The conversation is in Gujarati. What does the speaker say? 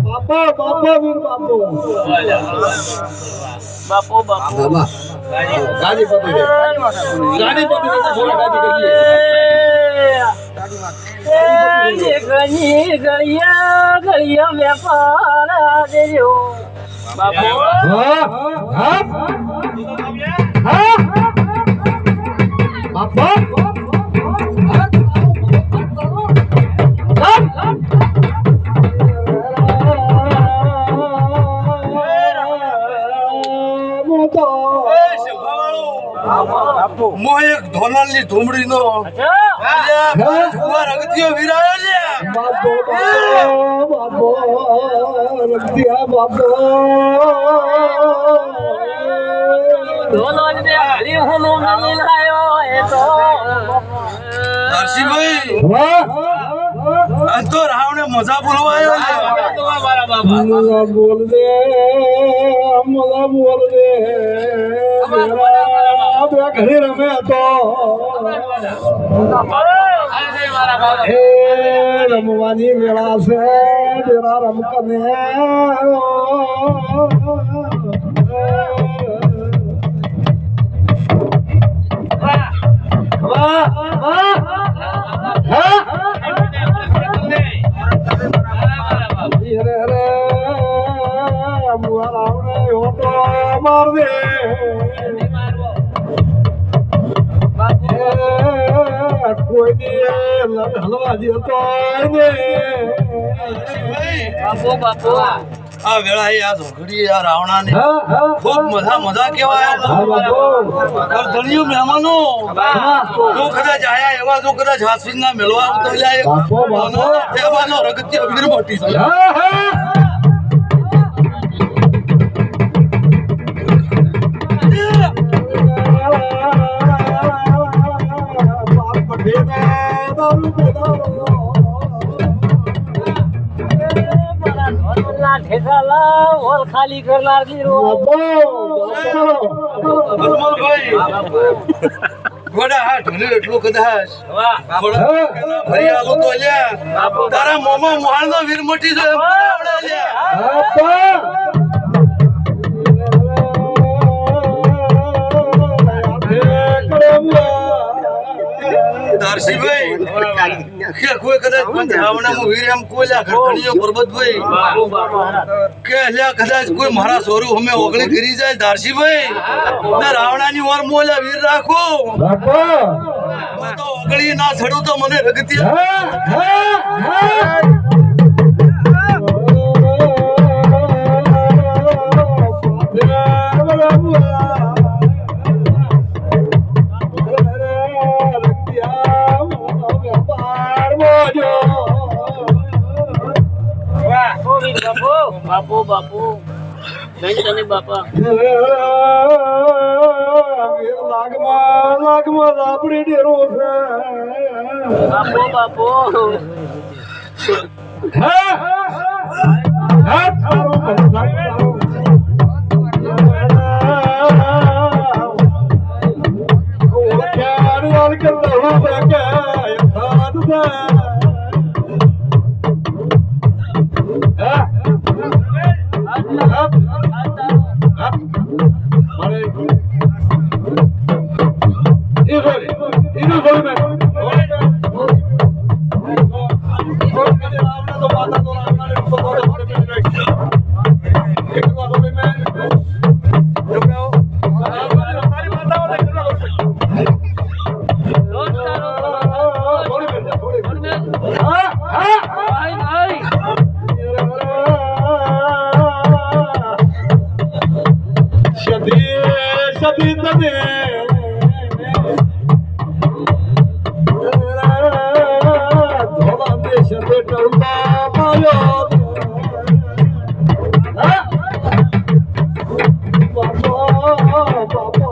બાપા બાપા વીર બાપો બાપો બાપો ગાડી પતી ગઈ ગાડી પતી ગઈ થોડા ગાડી ઘણી ગળિયા ગળિયા વેપાર દેજો બાપો હા હા. મો એક ધોલાલની ધૂમડીનો. અલ્યા, જુવાર અગત્યો વીરાયો. બાપો બાપો રક્તિયા બાપો. ધોલો ને હરી હું મિલી લાયો એ તો. નરસિંહભાઈ. હા? આ તો રાવણે મજા બોલવાયો લ્યા. મજા બોલ દે મજા બોલ દે બે રમે તો. રમવાની વેળા છે મેળા રમકને. વાહ વાહ. ઓટો માર. દે એ કોઈ ની લડ હલવા દેતો બાપો બાપો આ. વેળા આ ઝોકડી આ રાવણાની. હા હા. ખૂબ મજા મજા કેવાય ધણીઓ મહેમાનો. જો કદાચ આયા એવા જો કદાચ મેળવા આવતો રગત્ય વીર મોટી છે. હોલ ખાલી કરનાર ગોડા હા ઢોલે એટલું કદાચ ફરી આલો તો લ્યા તારા મોમાં મોહાણનો વીર મોટી દારસીભાઈ કે કોઈ કદાચ પંચાવનામાં વીર એમ કોઈ લ્યા ઘરધણીઓ પરબતભાઈ કે લ્યા કદાચ કોઈ મારા સોરું અમે ઓગળી કરી જાય દારસીભાઈ ને રાવણાની ઓર મોલ્યા વીર રાખો. તો ઓગળી ના છડું તો મને રગતી બાપો બાપો બાપો નહીં તને બાપા લાગમાં લાગમાં આપણી ડેરો છે બાપો બાપો રોજ તારો ભાઈ ભાઈ સદી સદી Shabbat Shalom. पपा पापा